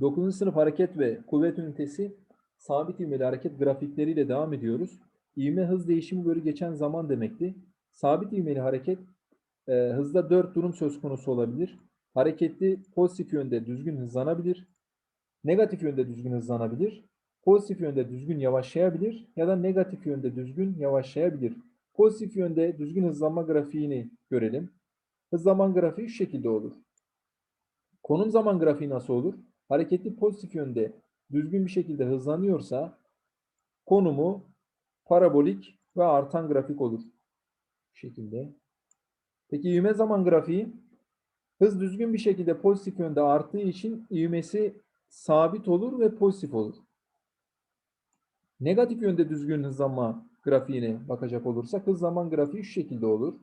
9. sınıf hareket ve kuvvet ünitesi sabit ivmeli hareket grafikleriyle devam ediyoruz. İvme hız değişimi bölü geçen zaman demekti. Sabit ivmeli hareket e, hızda 4 durum söz konusu olabilir. Hareketli pozitif yönde düzgün hızlanabilir. Negatif yönde düzgün hızlanabilir. Pozitif yönde düzgün yavaşlayabilir ya da negatif yönde düzgün yavaşlayabilir. Pozitif yönde düzgün hızlanma grafiğini görelim. Hız zaman grafiği şu şekilde olur. Konum zaman grafiği nasıl olur? Hareketli pozitif yönde düzgün bir şekilde hızlanıyorsa konumu parabolik ve artan grafik olur. Bu şekilde. Peki ivme zaman grafiği hız düzgün bir şekilde pozitif yönde arttığı için ivmesi sabit olur ve pozitif olur. Negatif yönde düzgün hızlanma grafiğine bakacak olursak hız zaman grafiği şu şekilde olur.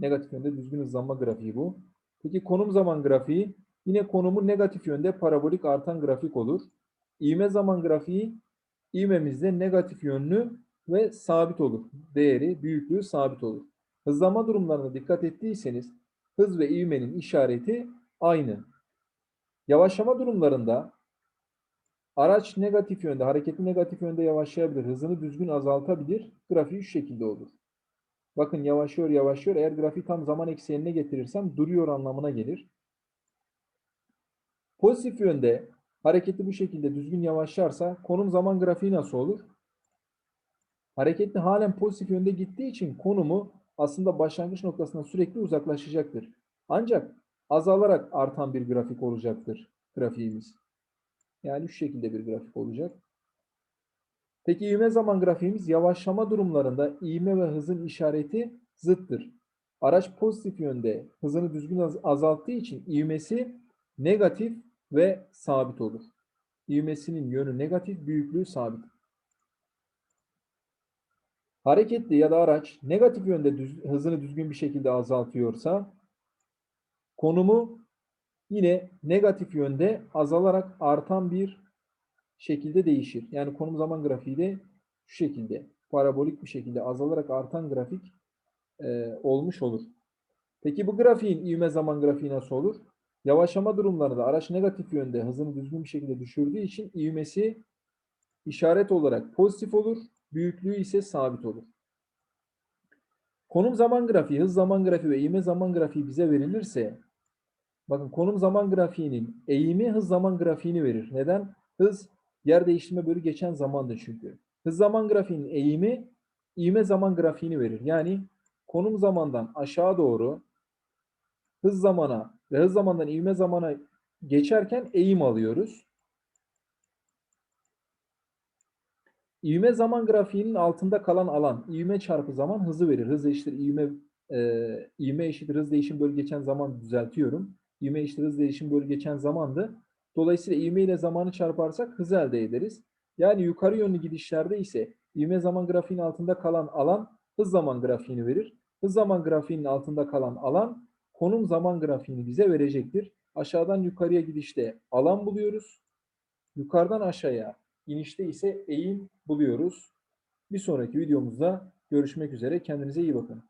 Negatif yönde düzgün hızlanma grafiği bu. Peki konum zaman grafiği yine konumu negatif yönde parabolik artan grafik olur. İvme zaman grafiği ivmemizde negatif yönlü ve sabit olur. Değeri, büyüklüğü sabit olur. Hızlanma durumlarına dikkat ettiyseniz hız ve ivmenin işareti aynı. Yavaşlama durumlarında araç negatif yönde, hareketli negatif yönde yavaşlayabilir, hızını düzgün azaltabilir. Grafiği şu şekilde olur. Bakın yavaşlıyor yavaşlıyor. Eğer grafiği tam zaman eksenine getirirsem duruyor anlamına gelir. Pozitif yönde hareketli bu şekilde düzgün yavaşlarsa konum zaman grafiği nasıl olur? Hareketli halen pozitif yönde gittiği için konumu aslında başlangıç noktasına sürekli uzaklaşacaktır. Ancak azalarak artan bir grafik olacaktır grafiğimiz. Yani şu şekilde bir grafik olacak. Peki ivme zaman grafiğimiz yavaşlama durumlarında ivme ve hızın işareti zıttır. Araç pozitif yönde hızını düzgün az- azalttığı için ivmesi negatif ve sabit olur. İvmesinin yönü negatif, büyüklüğü sabit. Hareketli ya da araç negatif yönde düz- hızını düzgün bir şekilde azaltıyorsa konumu yine negatif yönde azalarak artan bir şekilde değişir. Yani konum zaman grafiği de şu şekilde parabolik bir şekilde azalarak artan grafik e, olmuş olur. Peki bu grafiğin ivme zaman grafiği nasıl olur? Yavaşlama durumlarında araç negatif yönde hızını düzgün bir şekilde düşürdüğü için ivmesi işaret olarak pozitif olur, büyüklüğü ise sabit olur. Konum zaman grafiği, hız zaman grafiği ve ivme zaman grafiği bize verilirse bakın konum zaman grafiğinin eğimi hız zaman grafiğini verir. Neden? Hız yer değiştirme bölü geçen zamandır çünkü. Hız zaman grafiğinin eğimi ivme zaman grafiğini verir. Yani konum zamandan aşağı doğru hız zamana ve hız zamandan ivme zamana geçerken eğim alıyoruz. İvme zaman grafiğinin altında kalan alan ivme çarpı zaman hızı verir. Hız eşittir ivme e, ivme eşittir hız değişim bölü geçen zaman düzeltiyorum. İvme eşittir hız değişim bölü geçen zamandı. Dolayısıyla ivme ile zamanı çarparsak hız elde ederiz. Yani yukarı yönlü gidişlerde ise ivme zaman grafiğinin altında kalan alan hız zaman grafiğini verir. Hız zaman grafiğinin altında kalan alan konum zaman grafiğini bize verecektir. Aşağıdan yukarıya gidişte alan buluyoruz. Yukarıdan aşağıya inişte ise eğim buluyoruz. Bir sonraki videomuzda görüşmek üzere. Kendinize iyi bakın.